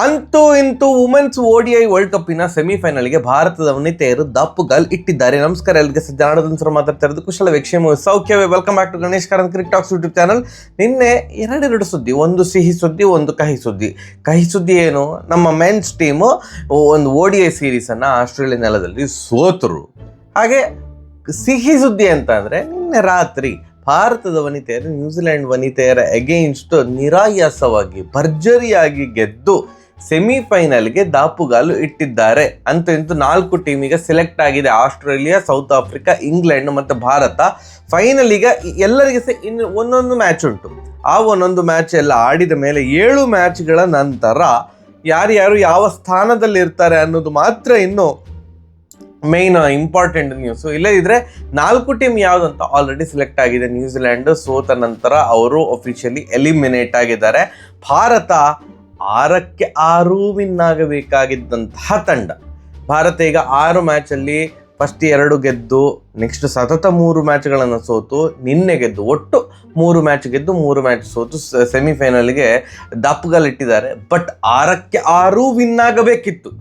ಅಂತೂ ಇಂತೂ women's ODI world ಕಪ್ಪಿನ ಸೆಮಿಫೈನಲ್ಗೆ ಭಾರತದ ವನಿತೆಯರು ದಾಪುಗಾಲ್ ಇಟ್ಟಿದ್ದಾರೆ. ನಮಸ್ಕಾರ ಎಲ್ಲರಿಗೆ ಸರ್ ಮಾತಾಡ್ತಾ ಇರೋದು ಕುಶಲ ವೇಕ್ಷೇಮ ಸೌಖ್ಯವೇ. Welcome back to Ganesh Karanth Cric Talks YouTube channel ನಿನ್ನೆ ಎರಡೆರಡು ಸುದ್ದಿ, ಒಂದು ಸಿಹಿ ಸುದ್ದಿ, ಒಂದು ಕಹಿ ಸುದ್ದಿ. ಕಹಿ ಸುದ್ದಿ ಏನು? ನಮ್ಮ ಮೆನ್ಸ್ ಟೀಮು ಒಂದು ಓಡಿ ಐ ಸೀರೀಸನ್ನು ಆಸ್ಟ್ರೇಲಿಯಾ ನೆಲದಲ್ಲಿ ಸೋತರು. ಹಾಗೆ ಸಿಹಿ ಸುದ್ದಿ ಅಂತ ಅಂದರೆ ನಿನ್ನೆ ರಾತ್ರಿ ಭಾರತದ ವನಿತೆಯರು, ನ್ಯೂಜಿಲೆಂಡ್ ವನಿತೆಯರ ಅಗೇನ್ಸ್ಟ್ ನಿರಾಯಾಸವಾಗಿ, ಭರ್ಜರಿಯಾಗಿ ಗೆದ್ದು ಸೆಮಿಫೈನಲ್ಗೆ ದಾಪುಗಾಲು ಇಟ್ಟಿದ್ದಾರೆ. ಅಂತೂ ಇಂತೂ ನಾಲ್ಕು ಟೀಮಿಗೆ ಸೆಲೆಕ್ಟ್ ಆಗಿದೆ ಆಸ್ಟ್ರೇಲಿಯಾ, ಸೌತ್ ಆಫ್ರಿಕಾ, ಇಂಗ್ಲೆಂಡ್ ಮತ್ತು ಭಾರತ. ಫೈನಲ್ ಈಗ ಎಲ್ಲರಿಗೆ ಸಹ ಇನ್ನು ಒಂದೊಂದು ಮ್ಯಾಚ್ ಉಂಟು. ಆ ಒಂದೊಂದು ಮ್ಯಾಚ್ ಎಲ್ಲ ಆಡಿದ ಮೇಲೆ ಏಳು ಮ್ಯಾಚ್ಗಳ ನಂತರ ಯಾರ್ಯಾರು ಯಾವ ಸ್ಥಾನದಲ್ಲಿ ಇರ್ತಾರೆ ಅನ್ನೋದು ಮಾತ್ರ ಇನ್ನು ಮೇನ್ ಇಂಪಾರ್ಟೆಂಟ್ ನ್ಯೂಸ್ ಇಲ್ಲದಿದ್ದರೆ ನಾಲ್ಕು ಟೀಮ್ ಯಾವುದಂತ ಆಲ್ರೆಡಿ ಸೆಲೆಕ್ಟ್ ಆಗಿದೆ. ನ್ಯೂಜಿಲೆಂಡ್ ಸೋತ ನಂತರ ಅವರು ಅಫಿಷಿಯಲಿ ಎಲಿಮಿನೇಟ್ ಆಗಿದ್ದಾರೆ. ಭಾರತ ಆರಕ್ಕೆ ಆರು ವಿನ್ ಆಗಬೇಕಾಗಿದ್ದಂತಹ ತಂಡ. ಭಾರತ ಈಗ ಆರು ಮ್ಯಾಚಲ್ಲಿ ಫಸ್ಟ್ ಎರಡು ಗೆದ್ದು ನೆಕ್ಸ್ಟ್ ಸತತ ಮೂರು ಮ್ಯಾಚ್ಗಳನ್ನು ಸೋತು, ನಿನ್ನೆ ಗೆದ್ದು, ಒಟ್ಟು ಮೂರು ಮ್ಯಾಚ್ ಗೆದ್ದು, ಮೂರು ಮ್ಯಾಚ್ ಸೋತು ಸೆಮಿಫೈನಲ್ಗೆ ದಪ್ಪಗಲ್ಲಿಟ್ಟಿದ್ದಾರೆ. ಬಟ್ ಆರಕ್ಕೆ ಆರು ವಿನ್ ಆಗಬೇಕಿತ್ತು.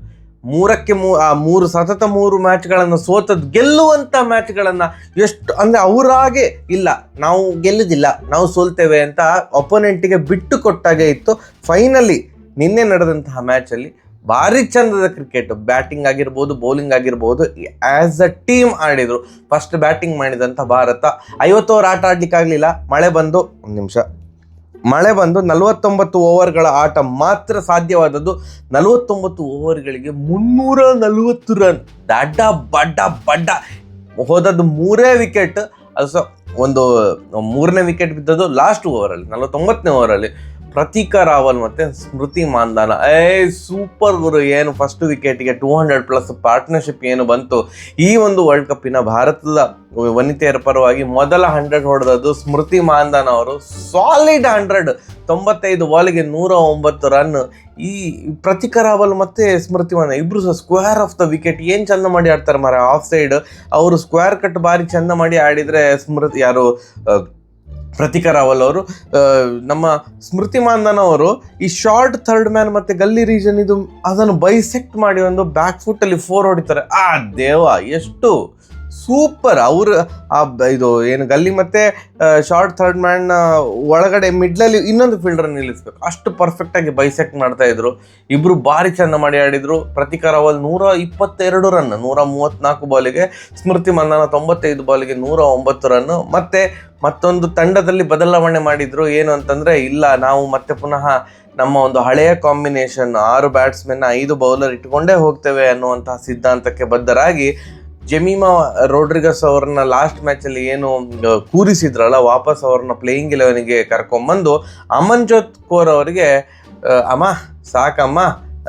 ಮೂರಕ್ಕೆ ಮೂ ಮೂರು, ಸತತ ಮೂರು ಮ್ಯಾಚ್ಗಳನ್ನು ಸೋತದ್ ಗೆಲ್ಲುವಂಥ ಮ್ಯಾಚ್ಗಳನ್ನು ಎಷ್ಟು, ಅಂದರೆ ಅವರಾಗೆ ಇಲ್ಲ, ನಾವು ಗೆಲ್ಲುದಿಲ್ಲ, ನಾವು ಸೋಲ್ತೇವೆ ಅಂತ ಅಪೋನೆಂಟಿಗೆ ಬಿಟ್ಟು ಕೊಟ್ಟಾಗೆ ಇತ್ತು. ಫೈನಲಿ ನಿನ್ನೆ ನಡೆದಂತಹ ಮ್ಯಾಚಲ್ಲಿ ಭಾರಿ ಚಂದದ ಕ್ರಿಕೆಟ್ ಬ್ಯಾಟಿಂಗ್ ಆಗಿರ್ಬೋದು ಬೌಲಿಂಗ್ ಆಗಿರ್ಬೋದು ಆ್ಯಸ್ ಅ ಟೀಮ್ ಆಡಿದರು. ಫಸ್ಟ್ ಬ್ಯಾಟಿಂಗ್ ಮಾಡಿದಂಥ ಭಾರತ. ಐವತ್ತು ಓವರ್ ಆಟ ಆಡ್ಲಿಕ್ಕಾಗಲಿಲ್ಲ ಮಳೆ ಬಂದು, ಒಂದು ನಿಮಿಷ. ಮಳೆ ಬಂದು ನಲವತ್ತೊಂಬತ್ತು ಓವರ್ಗಳ ಆಟ ಮಾತ್ರ ಸಾಧ್ಯವಾದದ್ದು ನಲವತ್ತೊಂಬತ್ತು ಓವರ್ಗಳಿಗೆ ಮುನ್ನೂರ ನಲವತ್ತು ರನ್ ದಡ್ಡ ಬಡ್ಡ ಬಡ್ಡ. ಹೋದದ್ದು ಮೂರೇ ವಿಕೆಟ್ ಅದು ಸಹ ಒಂದು, ಮೂರನೇ ವಿಕೆಟ್ ಬಿದ್ದದ್ದು ಲಾಸ್ಟ್ ಓವರಲ್ಲಿ ನಲವತ್ತೊಂಬತ್ತನೇ ಓವರಲ್ಲಿ ಪ್ರತೀಕ ರಾವಲ್ ಮತ್ತೆ ಸ್ಮೃತಿ ಮಾಂದಾನ. ಏ ಸೂಪರ್ ಗುರು, ಏನು ಫಸ್ಟ್ ವಿಕೆಟ್ಗೆ ಟೂ ಹಂಡ್ರೆಡ್ ಪ್ಲಸ್ ಪಾರ್ಟ್ನರ್ಶಿಪ್ ಏನು ಬಂತು? ಈ ಒಂದು ವರ್ಲ್ಡ್ ಕಪ್ಪಿನ ಭಾರತದ ವನಿತೆಯರ ಪರವಾಗಿ ಮೊದಲ ಹಂಡ್ರೆಡ್ ಹೊಡೆದದ್ದು ಸ್ಮೃತಿ ಮಾಂದಾನ ಅವರು. ಸಾಲಿಡ್ ಹಂಡ್ರೆಡ್ ತೊಂಬತ್ತೈದು ಬಾಲಿಗೆ ನೂರ ಒಂಬತ್ತು ರನ್ ಈ ಪ್ರತೀಕ ರಾವಲ್ ಮತ್ತೆ ಸ್ಮೃತಿ ಮಾಂದಾನ ಇಬ್ಬರು ಸಹ ಸ್ಕ್ವೇರ್ ಆಫ್ ದ ವಿಕೆಟ್ ಏನು ಚಂದ ಮಾಡಿ ಆಡ್ತಾರೆ ಮರ ಆಫ್ ಸೈಡ್ ಅವರು ಸ್ಕ್ವೇರ್ ಕಟ್ ಬಾರಿ ಚಂದ ಮಾಡಿ ಆಡಿದರೆ ಸ್ಮೃತಿ, ಯಾರು ಪ್ರತೀಕ ರಾವಲ್ ಅವರು ನಮ್ಮ ಸ್ಮೃತಿ ಮಾಂದನ್ ಅವರು ಈ ಶಾರ್ಟ್ ಥರ್ಡ್ ಮ್ಯಾನ್ ಮತ್ತೆ ಗಲ್ಲಿ ರೀಜನ್ ಇದು ಅದನ್ನು ಬೈಸೆಕ್ಟ್ ಮಾಡಿ ಒಂದು ಬ್ಯಾಕ್ ಫುಟ್ ಅಲ್ಲಿ ಫೋರ್ ಹೊಡಿತಾರೆ. ಆ ದೇವ, ಎಷ್ಟು ಸೂಪರ್. ಅವರು, ಆ ಇದು ಏನು, ಗಲ್ಲಿ ಮತ್ತೆ ಶಾರ್ಟ್ ಥರ್ಡ್ ಮ್ಯಾನ್ ಒಳಗಡೆ ಮಿಡ್ಲಲ್ಲಿ ಇನ್ನೊಂದು ಫೀಲ್ಡರ್ ನಿಲ್ಲಿಸ್ಬೇಕು. ಅಷ್ಟು ಪರ್ಫೆಕ್ಟ್ ಆಗಿ ಬೈಸೆಕ್ಟ್ ಮಾಡ್ತಾ ಇಬ್ಬರು ಭಾರಿ ಚೆಂದ ಮಾಡಿ ಆಡಿದ್ರು. ಪ್ರತೀಕ ನೂರ ಇಪ್ಪತ್ತೆರಡು ರನ್ ನೂರ ಮೂವತ್ತ್ನಾಲ್ಕು ಬಾಲಿಗೆ ಸ್ಮೃತಿ ಮಂದನ ತೊಂಬತ್ತೈದು ಬಾಲಿಗೆ ನೂರ ಒಂಬತ್ತು ರನ್ ಮತ್ತೆ, ಮತ್ತೊಂದು ತಂಡದಲ್ಲಿ ಬದಲಾವಣೆ ಮಾಡಿದ್ರು. ಏನು ಅಂತಂದ್ರೆ, ಇಲ್ಲ, ನಾವು ಮತ್ತೆ ಪುನಃ ನಮ್ಮ ಒಂದು ಹಳೆಯ ಕಾಂಬಿನೇಷನ್ ಆರು ಬ್ಯಾಟ್ಸ್ಮನ್ ಐದು ಬೌಲರ್ ಇಟ್ಕೊಂಡೇ ಹೋಗ್ತೇವೆ ಅನ್ನುವಂತಹ ಸಿದ್ಧಾಂತಕ್ಕೆ ಬದ್ಧರಾಗಿ ಜಮೀಮಾ ರೋಡ್ರಿಗಸ್ ಅವ್ರನ್ನ ಲಾಸ್ಟ್ ಮ್ಯಾಚಲ್ಲಿ ಏನು ಕೂರಿಸಿದ್ರಲ್ಲ, ವಾಪಸ್ ಅವ್ರನ್ನ ಪ್ಲೇಯಿಂಗ್ ಇಲೆವೆನ್ಗೆ ಕರ್ಕೊಂಬಂದು, ಅಮನ್ಜೋತ್ ಕೋರ್ ಅವರಿಗೆ ಅಮ್ಮ, ಸಾಕಮ್ಮ,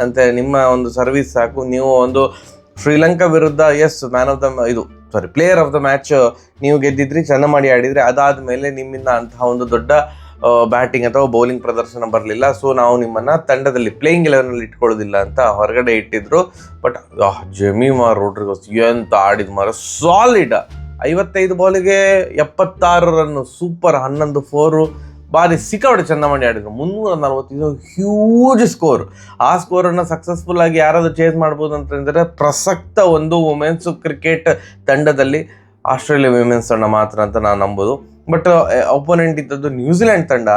ಅಂತ ನಿಮ್ಮ ಒಂದು ಸರ್ವಿಸ್ ಸಾಕು, ನೀವು ಒಂದು ಶ್ರೀಲಂಕಾ ವಿರುದ್ಧ ಎಸ್ ಮ್ಯಾನ್ ಆಫ್ ದ ಇದು sorry player of the match ನೀವು ಗೆದ್ದಿದ್ರಿ ಚೆನ್ನಾಗಿ ಮಾಡಿ ಆಡಿದ್ರಿ, ಅದಾದ್ಮೇಲೆ ನಿಮ್ಮಿಂದ ಅಂತಹ ಒಂದು ದೊಡ್ಡ ಬ್ಯಾಟಿಂಗ್ ಅಥವಾ ಬೌಲಿಂಗ್ ಪ್ರದರ್ಶನ ಬರಲಿಲ್ಲ. ಸೊ ನಾವು ನಿಮ್ಮನ್ನು ತಂಡದಲ್ಲಿ ಪ್ಲೇಯಿಂಗ್ ಅಲ್ಲಿ ಇಟ್ಕೊಳ್ಳೋದಿಲ್ಲ ಅಂತ ಹೊರಗಡೆ ಇಟ್ಟಿದ್ರು. ಬಟ್ ಜಮೀಮಾ ರೋಡ್ರಿಗೋಸ್ ಎಂತ ಆಡಿದ ಮಾರ. ಸಾಲಿಡ್ ಐವತ್ತೈದು ಬಾಲಿಗೆ ಎಪ್ಪತ್ತಾರು ರನ್ ಸೂಪರ್ ಹನ್ನೊಂದು ಫೋರು ಬಾರಿ ಸಿಕ್ಕಾಪಟ್ಟೆ ಚಂದ ಮಾಡಿ ಆಡಿದ್ರು. ಮುನ್ನೂರ ನಲವತ್ತೈದು ಹ್ಯೂಜ್ ಸ್ಕೋರ್ ಆ ಸ್ಕೋರನ್ನು ಸಕ್ಸಸ್ಫುಲ್ ಆಗಿ ಯಾರಾದರೂ ಚೇಸ್ ಮಾಡ್ಬೋದು ಅಂತಂದರೆ ಪ್ರಸಕ್ತ ಒಂದು ವುಮೆನ್ಸ್ ಕ್ರಿಕೆಟ್ ತಂಡದಲ್ಲಿ ಆಸ್ಟ್ರೇಲಿಯಾ ವುಮೆನ್ಸ್ ತಂಡ ಮಾತ್ರ ಅಂತ ನಾನು ನಂಬೋದು. ಬಟ್ ಒಪೋನೆಂಟ್ ಇದ್ದದ್ದು ನ್ಯೂಜಿಲೆಂಡ್ ತಂಡ.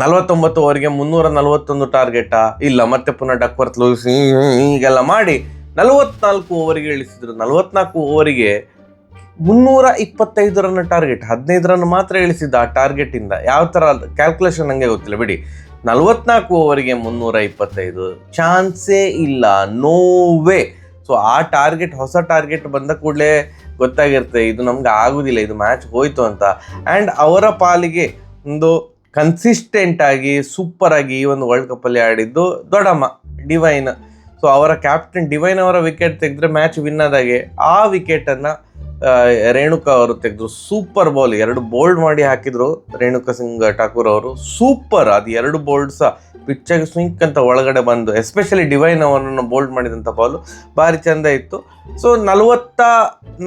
ನಲವತ್ತೊಂಬತ್ತು ಓವರ್ಗೆ ಮುನ್ನೂರ ನಲವತ್ತೊಂದು ಟಾರ್ಗೆಟಾ ಇಲ್ಲ, ಮತ್ತೆ ಪುನಃ ಡಕ್ವರ್ತ್ ಲೂಸ್ ಹೀಗೆಲ್ಲ ಮಾಡಿ ನಲವತ್ನಾಲ್ಕು ಓವರಿಗೆ ಇಳಿಸಿದ್ರು. ನಲವತ್ನಾಲ್ಕು ಓವರಿಗೆ ಮುನ್ನೂರ ಇಪ್ಪತ್ತೈದು ರನ್ ಟಾರ್ಗೆಟ್ ಹದಿನೈದು ರನ್ ಮಾತ್ರ ಇಳಿಸಿದ್ದ ಆ ಟಾರ್ಗೆಟ್ ಇಂದ. ಯಾವ ತರ ಕ್ಯಾಲ್ಕುಲೇಷನ್ ನಂಗೆ ಗೊತ್ತಿಲ್ಲ. ಬಿಡಿ, ನಲವತ್ನಾಲ್ಕು ಓವರಿಗೆ ಮುನ್ನೂರ ಇಪ್ಪತ್ತೈದು ಚಾನ್ಸೇ ಇಲ್ಲ. ನೋ ವೇ ಸೊ ಆ ಟಾರ್ಗೆಟ್ ಹೊಸ ಟಾರ್ಗೆಟ್ ಬಂದ ಕೂಡಲೇ ಗೊತ್ತಾಗಿರುತ್ತೆ, ಇದು ನಮ್ಗೆ ಆಗುದಿಲ್ಲ, ಇದು ಮ್ಯಾಚ್ ಹೋಯ್ತು ಅಂತ. ಆ್ಯಂಡ್ ಅವರ ಪಾಲಿಗೆ ಒಂದು ಕನ್ಸಿಸ್ಟೆಂಟ್ ಆಗಿ ಸೂಪರ್ ಆಗಿ ಈ ಒಂದು ವರ್ಲ್ಡ್ ಕಪ್ಪಲ್ಲಿ ಆಡಿದ್ದು ದೊಡಮ್ಮ ಡಿವೈನ್ ಸೊ ಅವರ ಕ್ಯಾಪ್ಟನ್ ಡಿವೈನ್ ಅವರ ವಿಕೆಟ್ ತೆಗೆದ್ರೆ ಮ್ಯಾಚ್ ವಿನ್ ಆದಾಗೆ ಆ ವಿಕೆಟನ್ನು ರೇಣುಕಾ ಅವರು ತೆಗೆದ್ರು ಸೂಪರ್ ಬಾಲ್ ಎರಡು ಬೋಲ್ಡ್ ಮಾಡಿ ಹಾಕಿದ್ರು ರೇಣುಕಾ ಸಿಂಗ್ ಠಾಕೂರ್ ಅವರು. ಸೂಪರ್ ಅದು ಎರಡು ಬೋಲ್ಡ್ ಸಹ ಪಿಚ್ಚಾಗಿ ಸ್ವಿಂಕ್ ಅಂತ ಒಳಗಡೆ ಬಂದು ಎಸ್ಪೆಷಲಿ ಡಿವೈನ್ ಅವರನ್ನು ಬೋಲ್ಡ್ ಮಾಡಿದಂಥ ಬಾಲು ಭಾರಿ ಚಂದ ಇತ್ತು. ಸೊ ನಲವತ್ತ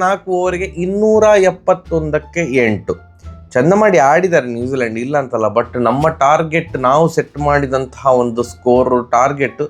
ನಾಲ್ಕು ಓವರಿಗೆ ಇನ್ನೂರ ಎಪ್ಪತ್ತೊಂದಕ್ಕೆ ಎಂಟು. ಚಂದ ಮಾಡಿ ಆಡಿದ್ದಾರೆ ನ್ಯೂಜಿಲೆಂಡ್, ಇಲ್ಲ ಅಂತಲ್ಲ ಬಟ್ ನಮ್ಮ ಟಾರ್ಗೆಟ್ ನಾವು ಸೆಟ್ ಮಾಡಿದಂತಹ ಒಂದು ಸ್ಕೋರ್ ಟಾರ್ಗೆಟ್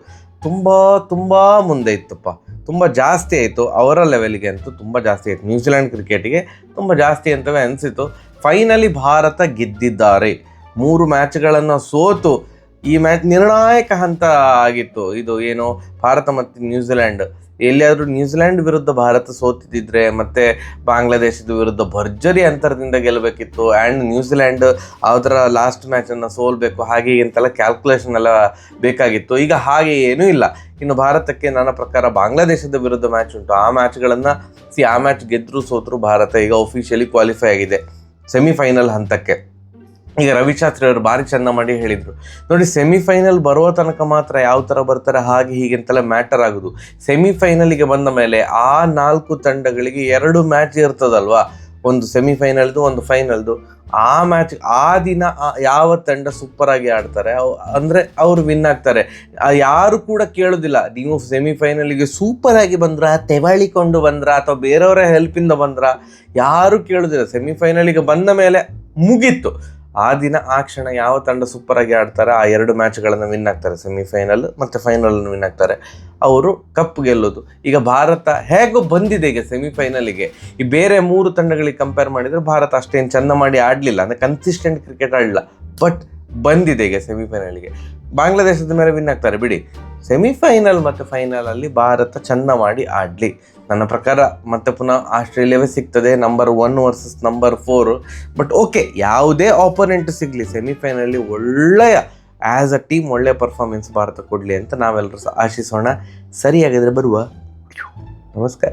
ತುಂಬ ತುಂಬ ಮುಂದೆ ಇತ್ತಪ್ಪ. ತುಂಬ ಜಾಸ್ತಿ ಆಯಿತು. ಅವರ ಲೆವೆಲ್ಗೆ ಅಂತೂ ತುಂಬ ಜಾಸ್ತಿ ಆಯಿತು. ನ್ಯೂಜಿಲೆಂಡ್ ಕ್ರಿಕೆಟಿಗೆ ತುಂಬ ಜಾಸ್ತಿ ಅಂತವೇ ಅನಿಸಿತು. ಫೈನಲಿ ಭಾರತ ಗೆದ್ದಿದ್ದಾರೆ. ಮೂರು ಮ್ಯಾಚ್ಗಳನ್ನು ಸೋತು ಈ ಮ್ಯಾಚ್ ನಿರ್ಣಾಯಕ ಹಂತ ಆಗಿತ್ತು. ಇದು ಏನು? ಭಾರತ ಮತ್ತು ನ್ಯೂಜಿಲೆಂಡ್ ಎಲ್ಲಿಯಾದರೂ ನ್ಯೂಜಿಲೆಂಡ್ ವಿರುದ್ಧ ಭಾರತ ಸೋತಿದ್ದಿದ್ರೆ ಮತ್ತೆ ಬಾಂಗ್ಲಾದೇಶದ ವಿರುದ್ಧ ಭರ್ಜರಿ ಅಂತರದಿಂದ ಗೆಲ್ಲಬೇಕಿತ್ತು. ಆ್ಯಂಡ್ ನ್ಯೂಜಿಲೆಂಡ್ ಅದರ ಲಾಸ್ಟ್ ಮ್ಯಾಚನ್ನು ಸೋಲ್ಬೇಕು. ಹಾಗೆ ಇಂತೆಲ್ಲ ಕ್ಯಾಲ್ಕುಲೇಷನ್ ಎಲ್ಲ ಬೇಕಾಗಿತ್ತು. ಈಗ ಹಾಗೆ ಏನೂ ಇಲ್ಲ. ಇನ್ನು ಭಾರತಕ್ಕೆ ನನ್ನ ಪ್ರಕಾರ ಬಾಂಗ್ಲಾದೇಶದ ವಿರುದ್ಧ ಮ್ಯಾಚ್ ಉಂಟು. ಆ ಮ್ಯಾಚ್ಗಳನ್ನು ಸಿ, ಆ ಮ್ಯಾಚ್ ಗೆದ್ದರೂ ಸೋತರೂ ಭಾರತ ಈಗ ಒಫಿಷಿಯಲಿ ಕ್ವಾಲಿಫೈ ಆಗಿದೆ. ಸೆಮಿಫೈನಲ್ ಹಂತಕ್ಕೆ. ಈಗ ರವಿಶಾಸ್ತ್ರಿ ಅವರು ಭಾರಿ ಚಂದ ಮಾಡಿ ಹೇಳಿದರು. ನೋಡಿ ಸೆಮಿಫೈನಲ್ ಬರುವ ತನಕ ಮಾತ್ರ ಯಾವ ಥರ ಬರ್ತಾರೆ, ಹಾಗೆ ಹೀಗೆ ಅಂತೆಲ್ಲ ಮ್ಯಾಟರ್ ಆಗೋದು. ಸೆಮಿಫೈನಲಿಗೆ ಬಂದ ಮೇಲೆ ಆ ನಾಲ್ಕು ತಂಡಗಳಿಗೆ ಎರಡು ಮ್ಯಾಚ್ ಇರ್ತದಲ್ವಾ? ಒಂದು ಸೆಮಿಫೈನಲ್ದು ಒಂದು ಫೈನಲ್ದು ಆ ಮ್ಯಾಚ್ ಆ ದಿನ ಯಾವ ತಂಡ ಸೂಪರ್ ಆಗಿ ಆಡ್ತಾರೆ ಅಂದರೆ ಅವರು ವಿನ್ ಆಗ್ತಾರೆ. ಯಾರು ಕೂಡ ಕೇಳೋದಿಲ್ಲ, ನೀವು ಸೆಮಿಫೈನಲಿಗೆ ಸೂಪರ್ ಆಗಿ ಬಂದ್ರ ತೆವಳಿಕೊಂಡು ಬಂದ್ರ, ಅಥವಾ ಬೇರೆಯವರ ಹೆಲ್ಪಿಂದ ಬಂದ್ರ? ಯಾರು ಕೇಳೋದಿಲ್ಲ. ಸೆಮಿಫೈನಲಿಗೆ ಬಂದ ಮೇಲೆ ಮುಗೀತು. ಆ ದಿನ, ಆ ಕ್ಷಣ ಯಾವ ತಂಡ ಸೂಪರ್ ಆಗಿ ಆಡ್ತಾರೆ, ಆ ಎರಡು ಮ್ಯಾಚ್ಗಳನ್ನು ವಿನ್ ಆಗ್ತಾರೆ. ಸೆಮಿಫೈನಲ್ ಮತ್ತು ಫೈನಲ್ ವಿನ್ ಆಗ್ತಾರೆ. ಅವರು ಕಪ್ ಗೆಲ್ಲೋದು. ಈಗ ಭಾರತ ಹೇಗೋ ಬಂದಿದೆ ಈಗ ಸೆಮಿಫೈನಲಿಗೆ ಈ ಬೇರೆ ಮೂರು ತಂಡಗಳಿಗೆ ಕಂಪೇರ್ ಮಾಡಿದ್ರೆ ಭಾರತ ಅಷ್ಟೇನು ಚಂದ ಮಾಡಿ ಆಡಲಿಲ್ಲ. ಅಂದರೆ ಕನ್ಸಿಸ್ಟೆಂಟ್ ಕ್ರಿಕೆಟ್ ಆಡಲಿಲ್ಲ. ಬಟ್ ಬಂದಿದೆ ಈಗ ಸೆಮಿಫೈನಲ್ಗೆ ಬಾಂಗ್ಲಾದೇಶದ ಮೇಲೆ ವಿನ್ ಆಗ್ತಾರೆ. ಬಿಡಿ. ಸೆಮಿಫೈನಲ್ ಮತ್ತು ಫೈನಲಲ್ಲಿ ಭಾರತ ಚಂದ ಮಾಡಿ ಆಡಲಿ. ನನ್ನ ಪ್ರಕಾರ ಮತ್ತೆ ಪುನಃ ಆಸ್ಟ್ರೇಲಿಯಾವೇ ಸಿಗ್ತದೆ. Number one versus number four but okay ಯಾವುದೇ ಆಪೋನೆಂಟ್ ಸಿಗಲಿ ಸೆಮಿಫೈನಲ್ಲಿ ಒಳ್ಳೆಯ ಆ್ಯಸ್ ಅ ಟೀಮ್ ಒಳ್ಳೆಯ ಪರ್ಫಾರ್ಮೆನ್ಸ್ ಭಾರತ ಕೊಡಲಿ ಅಂತ ನಾವೆಲ್ಲರೂ ಆಶಿಸೋಣ. ಸರಿಯಾಗಿದ್ರೆ ಬರುವ ನಮಸ್ಕಾರ.